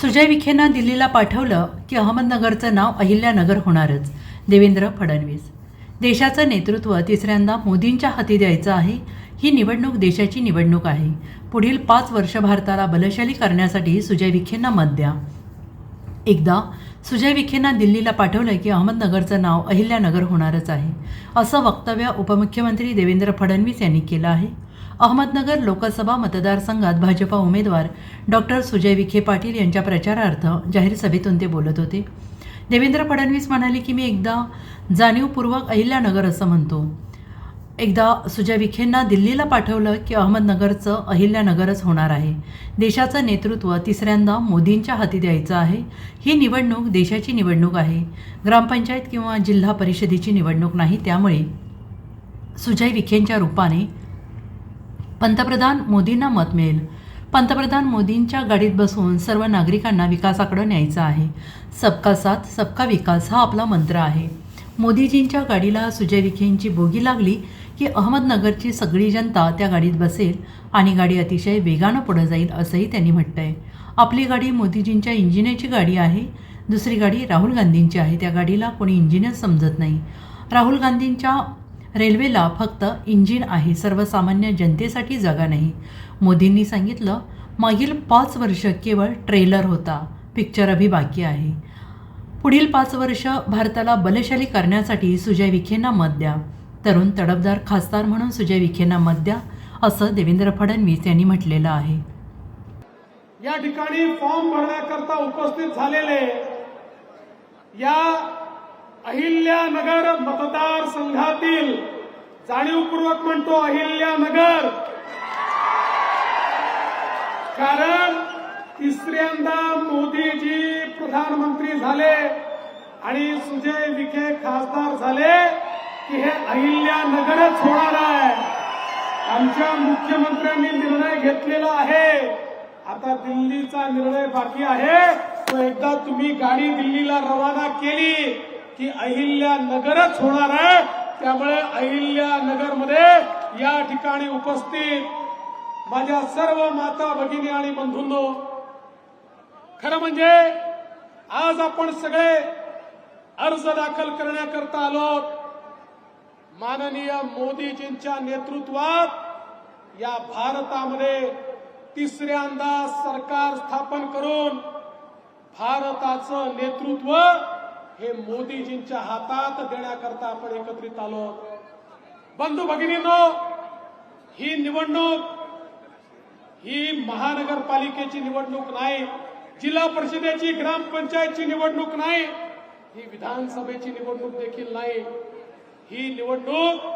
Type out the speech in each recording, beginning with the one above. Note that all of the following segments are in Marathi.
सुजय विखेंना दिल्लीला पाठवलं की अहमदनगरचं नाव अहिल्यानगर होणारच. देवेंद्र फडणवीस. देशाचं नेतृत्व तिसऱ्यांदा मोदींच्या हाती द्यायचं आहे. ही निवडणूक देशाची निवडणूक आहे. पुढील पाच वर्ष भारताला बलशाली करण्यासाठी सुजय विखेंना मत द्या. एकदा सुजय विखेंना दिल्लीला पाठवलं की अहमदनगरचं नाव अहिल्यानगर होणारच आहे असं वक्तव्य उपमुख्यमंत्री देवेंद्र फडणवीस यांनी केलं आहे. अहमदनगर लोकसभा मतदारसंघात भाजपा उमेदवार डॉक्टर सुजय विखे पाटील यांच्या प्रचारार्थ जाहीर सभेतून ते बोलत होते. देवेंद्र फडणवीस म्हणाले की मी एकदा जाणीवपूर्वक अहिल्यानगर असं म्हणतो. एकदा सुजय विखेंना दिल्लीला पाठवलं की अहमदनगरचं अहिल्यानगरच होणार आहे. देशाचं नेतृत्व तिसऱ्यांदा मोदींच्या हाती द्यायचं आहे. ही निवडणूक देशाची निवडणूक आहे. ग्रामपंचायत किंवा जिल्हा परिषदेची निवडणूक नाही. त्यामुळे सुजय विखेंच्या रूपाने पंतप्रधान मोदींना मत मिळेल. पंतप्रधान मोदींच्या गाडीत बसून सर्व नागरिकांना विकासाकडे न्यायचं आहे. सबका साथ सबका विकास हा आपला मंत्र आहे. मोदीजींच्या गाडीला सुजय विखेंची बोगी लागली की अहमदनगरची सगळी जनता त्या गाडीत बसेल आणि गाडी अतिशय वेगानं पुढं जाईल असंही त्यांनी म्हटलं आहे आपली गाडी मोदीजींच्या इंजिनियरची गाडी आहे. दुसरी गाडी राहुल गांधींची आहे. त्या गाडीला कोणी इंजिनियर समजत नाही. राहुल गांधींच्या रेल्वेला फक्त इंजिन आहे सर्वसामान्य जनतेसाठी जागा नाही. मोदींनी सांगितलं मागील पाच वर्ष केवळ ट्रेलर होता पिक्चर अभी बाकी आहे. पुढील पाच वर्ष भारताला बलशाली करण्यासाठी सुजय विखेंना मत द्या. तरुण तडफदार खासदार म्हणून सुजय विखेंना मत द्या असं देवेंद्र फडणवीस यांनी म्हटलेलं आहे. या ठिकाणी फॉर्म भरण्याकरता उपस्थित झालेले या अहिल्यानगर मतदारसंघातील जाणीवपूर्वक म्हणतो अहिल्यानगर कारण तिसऱ्यांदा मोदीजी प्रधानमंत्री झाले आणि सुजय विखे खासदार झाले की हे अहिल्यानगरच होणार आहे. आमच्या मुख्यमंत्र्यांनी निर्णय घेतलेला आहे. आता दिल्लीचा निर्णय बाकी आहे. तो एकदा तुम्ही गाडी दिल्लीला रवाना केली. की अहिल्या नगरच होणार आहे. त्यामुळे अहिल्या नगरमध्ये या ठिकाणी उपस्थित माझ्या सर्व माता भगिनी आणि बंधूंनो खरं म्हणजे आज आपण सगळे अर्ज दाखल करण्याकरता आलो माननीय मोदीजींच्या नेतृत्वात या भारतामध्ये तिसऱ्यांदा सरकार स्थापन करून भारताचं नेतृत्व हे मोदीजींच्या हातात देण्याकरता आपण एकत्रित आलो. बंधू भगिनींनो ही निवडणूक ही महानगरपालिकेची निवडणूक नाही जिल्हा परिषदेची ग्रामपंचायतची निवडणूक नाही ही विधानसभेची निवडणूक देखील नाही. ही निवडणूक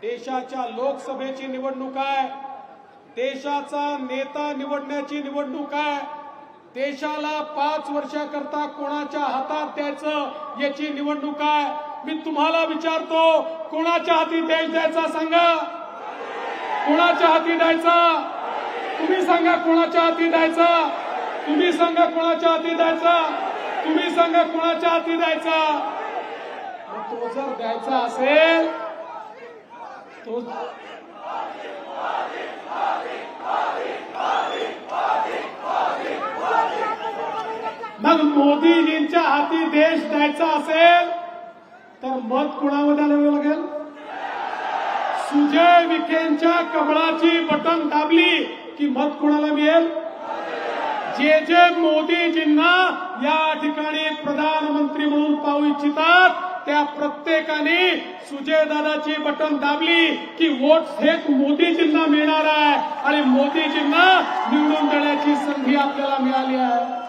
देशाच्या लोकसभेची निवडणूक आहे देशाचा नेता निवडण्याची निवडणूक आहे. देशाला पाच वर्षाकरता कोणाच्या हातात द्यायचं याची निवडणूक आहे. मी तुम्हाला विचारतो कोणाच्या हाती देश द्यायचा सांगा? कोणाच्या हाती द्यायचा? तुम्ही सांगा कोणाच्या हाती द्यायचा? तुम्ही सांगा कोणाच्या हाती द्यायचा? तुम्ही सांगा कोणाच्या हाती द्यायचा? तो जर द्यायचा असेल तो मग मोदीजींच्या हाती देश द्यायचा असेल तर मत कुणावर द्यायला लागेल? सुजय विखेंच्या कमळाची बटन दाबली की मत कुणाला मिळेल? जे जे मोदीजींना या ठिकाणी प्रधानमंत्री म्हणून पाहू इच्छितात त्या प्रत्येकाने सुजयदादाची बटन दाबली की वोट थेट मोदीजींना मिळणार आहे आणि मोदीजींना निवडून देण्याची संधी आपल्याला मिळाली आहे.